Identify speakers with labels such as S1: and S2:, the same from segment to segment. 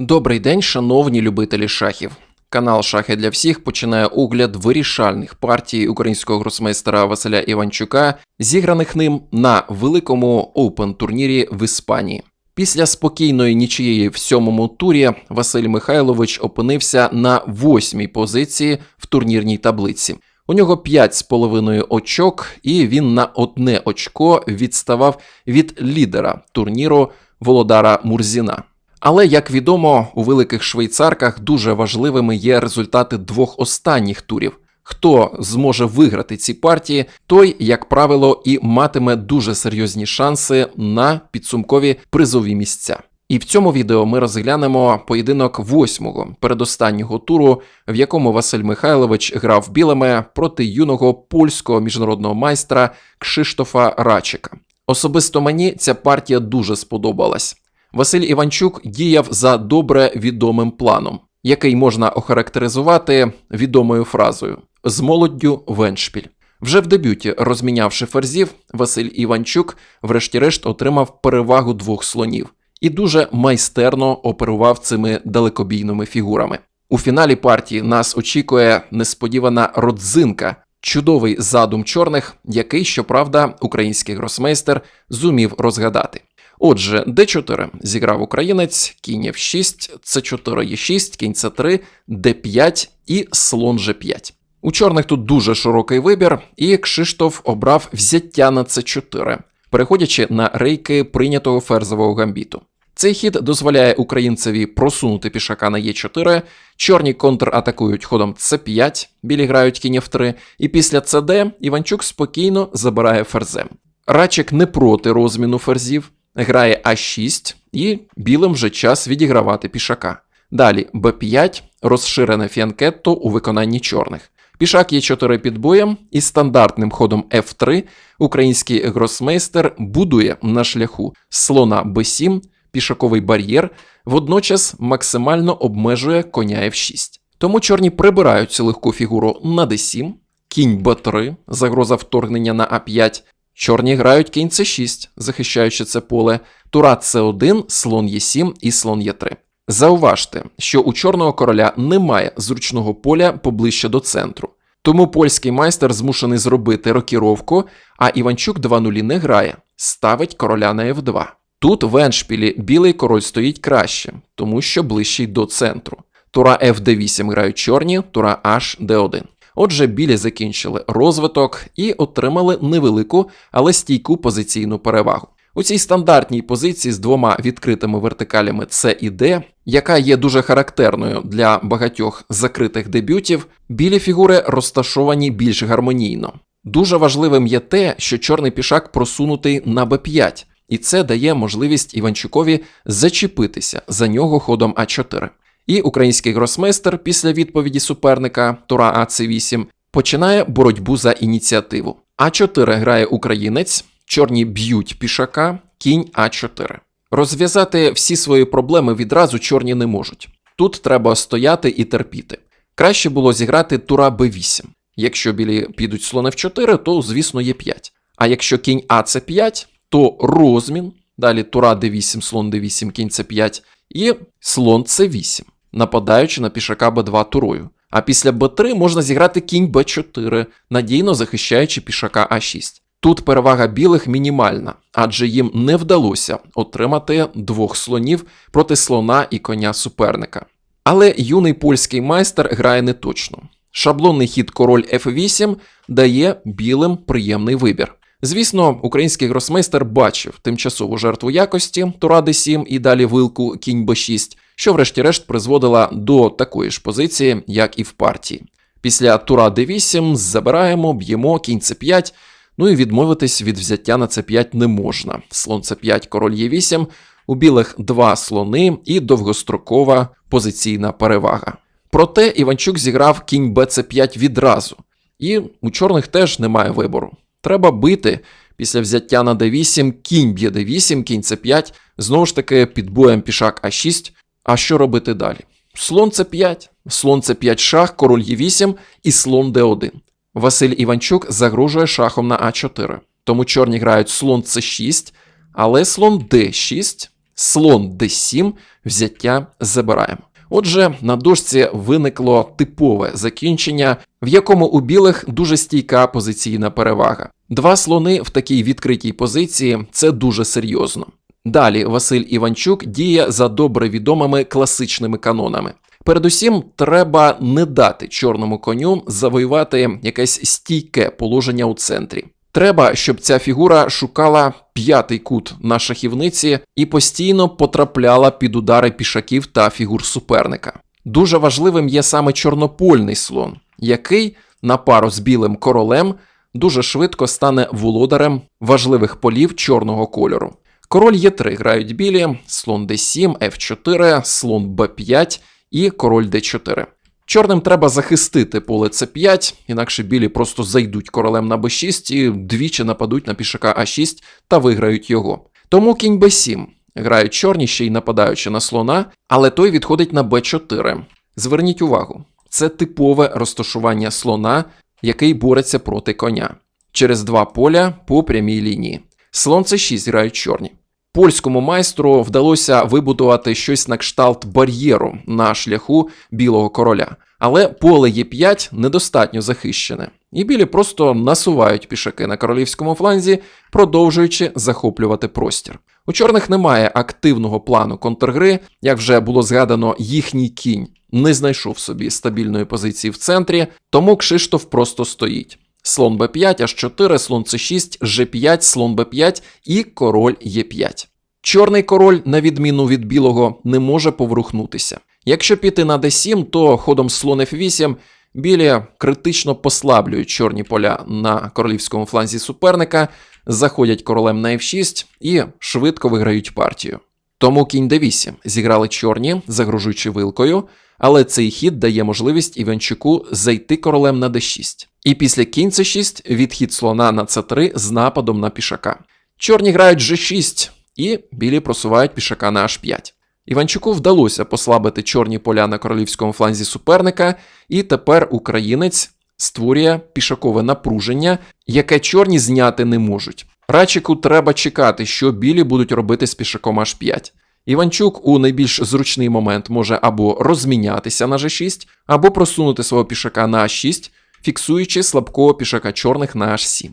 S1: Добрий день, шановні любителі шахів. Канал Шахи для всіх починає огляд вирішальних партій українського гросмейстера Василя Іванчука, зіграних ним на великому оупен турнірі в Іспанії. Після спокійної нічиєї в сьомому турі Василь Михайлович опинився на восьмій позиції в турнірній таблиці. У нього 5,5 очок, і він на одне очко відставав від лідера турніру Володара Мурзіна. Але, як відомо, у великих швейцарках дуже важливими є результати двох останніх турів. Хто зможе виграти ці партії, той, як правило, і матиме дуже серйозні шанси на підсумкові призові місця. І в цьому відео ми розглянемо поєдинок восьмого передостаннього туру, в якому Василь Михайлович грав білими проти юного польського міжнародного майстра Кшиштофа Рачика. Особисто мені ця партія дуже сподобалась. Василь Іванчук діяв за добре відомим планом, який можна охарактеризувати відомою фразою з молоддю Веншпіль. Вже в дебюті, розмінявши ферзів, Василь Іванчук, врешті-решт, отримав перевагу двох слонів і дуже майстерно оперував цими далекобійними фігурами. У фіналі партії нас очікує несподівана родзинка, чудовий задум чорних, який, щоправда, український гросмейстер зумів розгадати. Отже, d4 зіграв українець, кінь f6, c4 e6, кінь c3, d5 і слон g5. У чорних тут дуже широкий вибір, і Кшиштоф обрав взяття на c4, переходячи на рейки прийнятого ферзового гамбіту. Цей хід дозволяє українцеві просунути пішака на Е4, чорні контратакують ходом С5, білі грають кінь F3, і після ЦД Іванчук спокійно забирає ферзем. Рачик не проти розміну ферзів, грає А6, і білим вже час відігравати пішака. Далі Б5, розширене фіанкетто у виконанні чорних. Пішак Е4 під боєм і стандартним ходом F3 український гросмейстер будує на шляху слона Б7, пішаковий бар'єр, водночас максимально обмежує коня F6. Тому чорні прибирають цю легку фігуру на D7, кінь Б3, загроза вторгнення на А5. Чорні грають кінь С6, захищаючи це поле, тура С1, слон Е7 і слон Е3. Зауважте, що у чорного короля немає зручного поля поближче до центру. Тому польський майстер змушений зробити рокіровку, а Іванчук 2 нулі не грає, ставить короля на F2. Тут в еншпілі білий король стоїть краще, тому що ближчий до центру. Тура F8 грають чорні, тура H D1. Отже, білі закінчили розвиток і отримали невелику, але стійку позиційну перевагу. У цій стандартній позиції з двома відкритими вертикалями С і Д, яка є дуже характерною для багатьох закритих дебютів, білі фігури розташовані більш гармонійно. Дуже важливим є те, що чорний пішак просунутий на Б5, і це дає можливість Іванчукові зачепитися за нього ходом А4. І український гросмейстер після відповіді суперника Тура АЦ8 починає боротьбу за ініціативу. А4 грає українець, чорні б'ють пішака, кінь А4. Розв'язати всі свої проблеми відразу чорні не можуть. Тут треба стояти і терпіти. Краще було зіграти тура Б8. Якщо білі підуть слон F4, то, звісно, є 5. А якщо кінь АЦ5, то розмін, далі тура d8, слон d8, кінь c5 і слон c8, нападаючи на пішака b2 турою. А після b3 можна зіграти кінь b4, надійно захищаючи пішака а6. Тут перевага білих мінімальна, адже їм не вдалося отримати двох слонів проти слона і коня суперника. Але юний польський майстер грає неточно. Шаблонний хід король f8 дає білим приємний вибір. Звісно, український гросмейстер бачив тимчасову жертву якості Тура d7 і далі вилку кінь b6, що врешті-решт призводила до такої ж позиції, як і в партії. Після Тура d8 забираємо, б'ємо кінь c5, ну і відмовитись від взяття на c5 не можна. Слон c5, король e8, у білих два слони і довгострокова позиційна перевага. Проте Іванчук зіграв кінь bc5 відразу, і у чорних теж немає вибору. Треба бити після взяття на d8, кінь б'є d8, кінь c5, знову ж таки під боєм пішак а6. А що робити далі? Слон c5, слон c5 шах, король e8 і слон d1. Василь Іванчук загрожує шахом на а4. Тому чорні грають слон c6, але слон d6, слон d7, взяття забираємо. Отже, на дошці виникло типове закінчення, в якому у білих дуже стійка позиційна перевага. Два слони в такій відкритій позиції це дуже серйозно. Далі Василь Іванчук діє за добре відомими класичними канонами. Передусім, треба не дати чорному коню завоювати якесь стійке положення у центрі. Треба, щоб ця фігура шукала п'ятий кут на шахівниці і постійно потрапляла під удари пішаків та фігур суперника. Дуже важливим є саме чорнопольний слон, який на пару з білим королем дуже швидко стане володарем важливих полів чорного кольору. Король Е3 грають білі, слон d7, f4, слон b5 і король d4. Чорним треба захистити поле c5, інакше білі просто зайдуть королем на b6 і двічі нападуть на пішака а6 та виграють його. Тому кінь b7 грають чорні ще й нападаючи на слона, але той відходить на b4. Зверніть увагу, це типове розташування слона, який бореться проти коня. Через два поля по прямій лінії. Слон c6 грають чорні. Польському майстру вдалося вибудувати щось на кшталт бар'єру на шляху білого короля. Але поле Е5 недостатньо захищене, і білі просто насувають пішаки на королівському фланзі, продовжуючи захоплювати простір. У чорних немає активного плану контргри, як вже було згадано, їхній кінь не знайшов собі стабільної позиції в центрі, тому Кшиштоф просто стоїть. Слон b5, h4, слон c6, g5, слон b5 і король e5. Чорний король, на відміну від білого, не може поворухнутися. Якщо піти на d7, то ходом слон f8 білі критично послаблюють чорні поля на королівському фланзі суперника, заходять королем на f6 і швидко виграють партію. Тому кінь d8 зіграли чорні, загрожуючи вилкою, але цей хід дає можливість Іванчуку зайти королем на d6. І після кінь c6 відхід слона на c3 з нападом на пішака. Чорні грають g6, і білі просувають пішака на h5. Іванчуку вдалося послабити чорні поля на королівському фланзі суперника, і тепер українець створює пішакове напруження, яке чорні зняти не можуть. Рачику треба чекати, що білі будуть робити з пішаком h5. Іванчук у найбільш зручний момент може або розмінятися на g6, або просунути свого пішака на h6, фіксуючи слабкого пішака чорних на h7.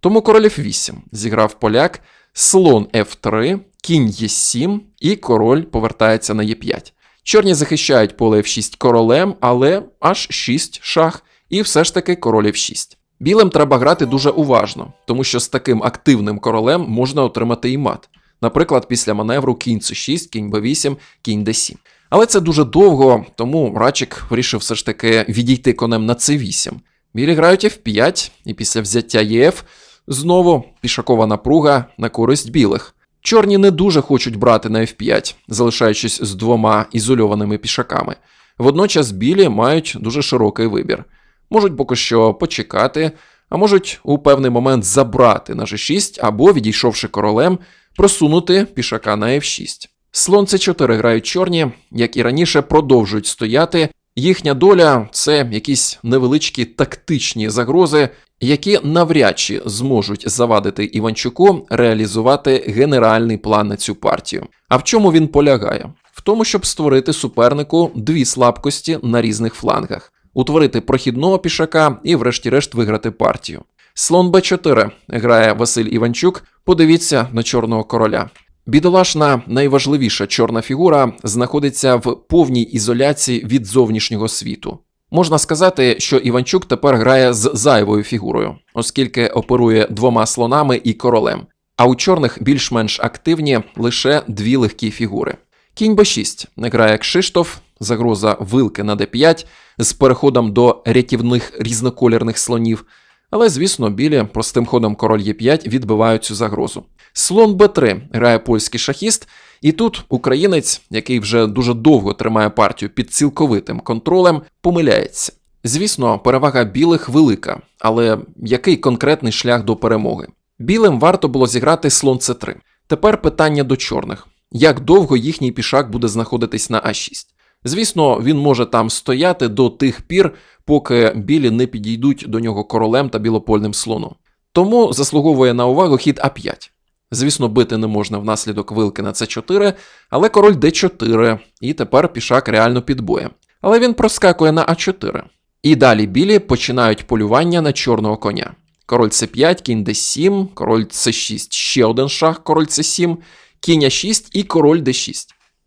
S1: Тому король f8 зіграв поляк, слон f3, кінь e7 і король повертається на e5. Чорні захищають поле f6 королем, але аж 6 шах, і все ж таки король f6. Білим треба грати дуже уважно, тому що з таким активним королем можна отримати і мат. Наприклад, після маневру кінь c6, кінь b8, кінь d7. Але це дуже довго, тому Рачик вирішив все ж таки відійти конем на c8. Білі грають f5, і після взяття ЄФ знову пішакова напруга на користь білих. Чорні не дуже хочуть брати на f5, залишаючись з двома ізольованими пішаками. Водночас білі мають дуже широкий вибір. Можуть поки що почекати, а можуть у певний момент забрати на g6 або, відійшовши королем, просунути пішака на f6. Слон c4 грають чорні, як і раніше, продовжують стояти. Їхня доля це якісь невеличкі тактичні загрози, які навряд чи зможуть завадити Іванчуку реалізувати генеральний план на цю партію. А в чому він полягає? В тому, щоб створити супернику дві слабкості на різних флангах, утворити прохідного пішака і, врешті-решт, виграти партію. Слон Б4 грає Василь Іванчук. Подивіться на чорного короля. Бідолашна найважливіша чорна фігура знаходиться в повній ізоляції від зовнішнього світу. Можна сказати, що Іванчук тепер грає з зайвою фігурою, оскільки оперує двома слонами і королем. А у чорних більш-менш активні лише дві легкі фігури. Кінь Б6 грає Кшиштоф, загроза вилки на d5 з переходом до рятівних різноколірних слонів. Але, звісно, білі простим ходом король Е5 відбивають цю загрозу. Слон Б3 грає польський шахіст, і тут українець, який вже дуже довго тримає партію під цілковитим контролем, помиляється. Звісно, перевага білих велика, але який конкретний шлях до перемоги? Білим варто було зіграти слон С3. Тепер питання до чорних: як довго їхній пішак буде знаходитись на А6? Звісно, він може там стояти до тих пір, поки білі не підійдуть до нього королем та білопольним слоном. Тому заслуговує на увагу хід А5. Звісно, бити не можна внаслідок вилки на С4, але король Д4, і тепер пішак реально під боєм. Але він проскакує на А4. І далі білі починають полювання на чорного коня. Король С5, кінь Д7, король С6, ще один шах, король С7, кінь А6 і король Д6.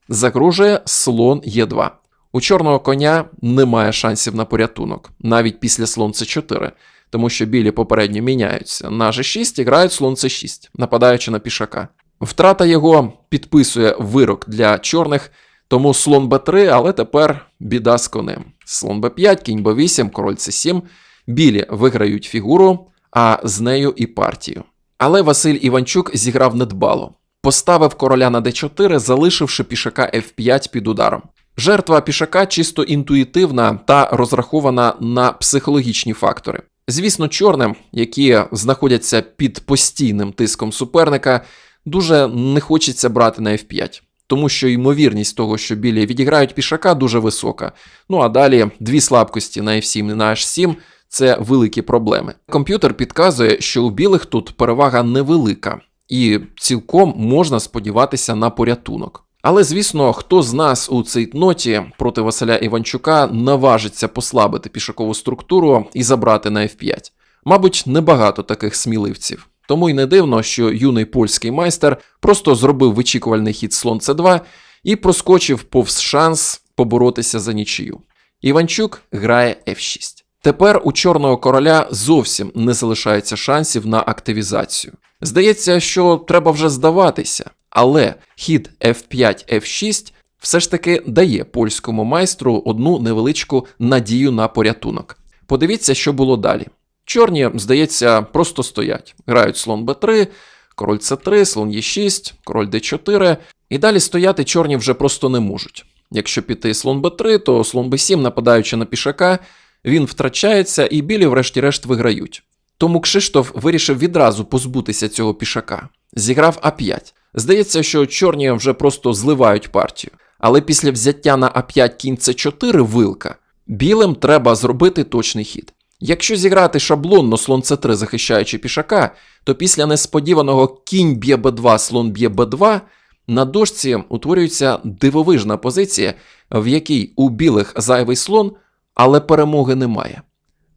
S1: Загрожує слон Е2. У чорного коня немає шансів на порятунок, навіть після слон С4, тому що білі попередньо міняються. На G6 і грають слон С6, нападаючи на пішака. Втрата його підписує вирок для чорних, тому слон Б3, але тепер біда з конем. Слон Б5, кінь Б8, король С7. Білі виграють фігуру, а з нею і партію. Але Василь Іванчук зіграв недбало. Поставив короля на d4, залишивши пішака f5 під ударом. Жертва пішака чисто інтуїтивна та розрахована на психологічні фактори. Звісно, чорним, які знаходяться під постійним тиском суперника, дуже не хочеться брати на f5, тому що ймовірність того, що білі відіграють пішака, дуже висока. Ну а далі дві слабкості на f7 і на h7 це великі проблеми. Комп'ютер підказує, що у білих тут перевага невелика, і цілком можна сподіватися на порятунок. Але звісно, хто з нас у цій ноті проти Василя Іванчука наважиться послабити пішакову структуру і забрати на F5? Мабуть, небагато таких сміливців. Тому й не дивно, що юний польський майстер просто зробив вичікувальний хід слон С2 і проскочив повз шанс поборотися за нічию. Іванчук грає F6. Тепер у чорного короля зовсім не залишається шансів на активізацію. Здається, що треба вже здаватися, але хід F5 F6 все ж таки дає польському майстру одну невеличку надію на порятунок. Подивіться, що було далі. Чорні, здається, просто стоять. Грають слон Б3, король С3, слон Е6, король Д4, і далі стояти чорні вже просто не можуть. Якщо піти слон Б3, то слон Б7, нападаючи на пішака, він втрачається, і білі, врешті-решт, виграють. Тому Кшиштоф вирішив відразу позбутися цього пішака. Зіграв А5. Здається, що чорні вже просто зливають партію. Але після взяття на А5 кінь С4 вилка, білим треба зробити точний хід. Якщо зіграти шаблонно слон С3 захищаючи пішака, то після несподіваного кінь б'є Б2, слон б'є Б2, на дошці утворюється дивовижна позиція, в якій у білих зайвий слон, але перемоги немає.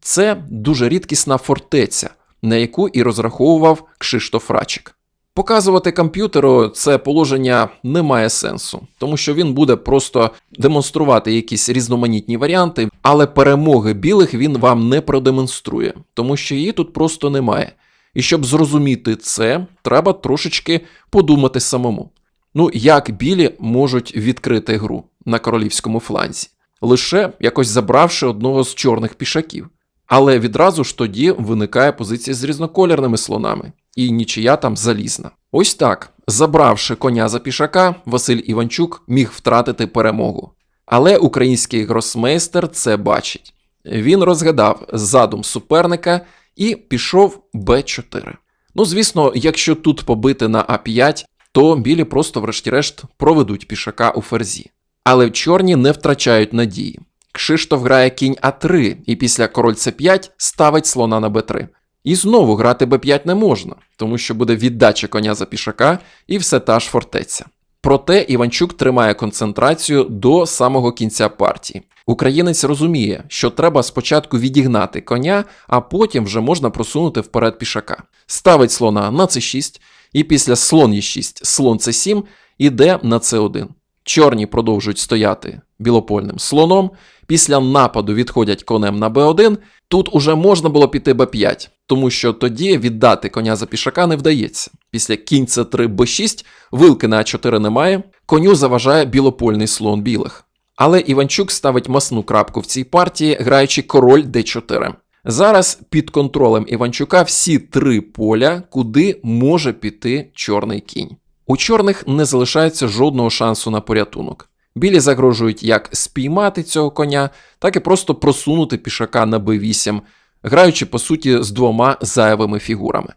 S1: Це дуже рідкісна фортеця, на яку і розраховував Кшиштоф Рачик. Показувати комп'ютеру це положення не має сенсу, тому що він буде просто демонструвати якісь різноманітні варіанти, але перемоги білих він вам не продемонструє, тому що її тут просто немає. І щоб зрозуміти це, треба трошечки подумати самому. Ну, як білі можуть відкрити гру на королівському фланзі, лише якось забравши одного з чорних пішаків. Але відразу ж тоді виникає позиція з різнокольорними слонами, і нічия там залізна. Ось так, забравши коня за пішака, Василь Іванчук міг втратити перемогу. Але український гросмейстер це бачить. Він розгадав задум суперника і пішов Б4. Ну, звісно, якщо тут побити на А5, то білі просто, врешті-решт, проведуть пішака у ферзі. Але чорні не втрачають надії. Кшиштоф грає кінь А3 і після король С5 ставить слона на Б3. І знову грати Б5 не можна, тому що буде віддача коня за пішака і все та ж фортеця. Проте Іванчук тримає концентрацію до самого кінця партії. Українець розуміє, що треба спочатку відігнати коня, а потім вже можна просунути вперед пішака. Ставить слона на С6, і після слон Е6, слон С7 іде на С1. Чорні продовжують стояти білопольним слоном. Після нападу відходять конем на Б1. Тут уже можна було піти Б5, тому що тоді віддати коня за пішака не вдається. Після кінь С3 Б6 вилки на А4 немає, коню заважає білопольний слон білих. Але Іванчук ставить масну крапку в цій партії, граючи король Д4. Зараз під контролем Іванчука всі три поля, куди може піти чорний кінь. У чорних не залишається жодного шансу на порятунок. Білі загрожують як спіймати цього коня, так і просто просунути пішака на b8, граючи по суті з двома зайвими фігурами.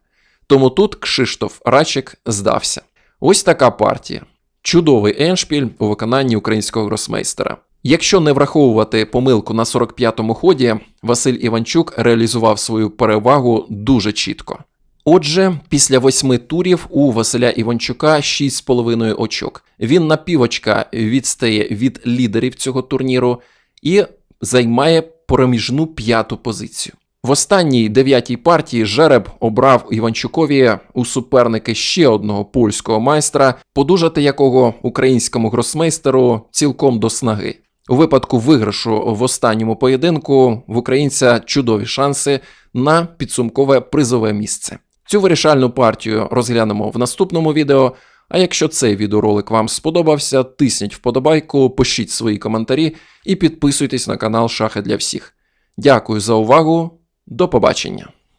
S1: Тому тут Кшиштоф Рачик здався. Ось така партія. Чудовий еншпіль у виконанні українського гросмейстера. Якщо не враховувати помилку на 45-му ході, Василь Іванчук реалізував свою перевагу дуже чітко. Отже, після восьми турів у Василя Іванчука 6,5 очок. Він на півочка відстає від лідерів цього турніру і займає проміжну п'яту позицію. В останній дев'ятій партії Жереб обрав Іванчукові у суперники ще одного польського майстра, подужати якого українському гросмейстеру цілком до снаги. У випадку виграшу в останньому поєдинку в українця чудові шанси на підсумкове призове місце. Цю вирішальну партію розглянемо в наступному відео. А якщо цей відеоролик вам сподобався, тисніть вподобайку, пишіть свої коментарі і підписуйтесь на канал Шахи для всіх. Дякую за увагу. До побачення!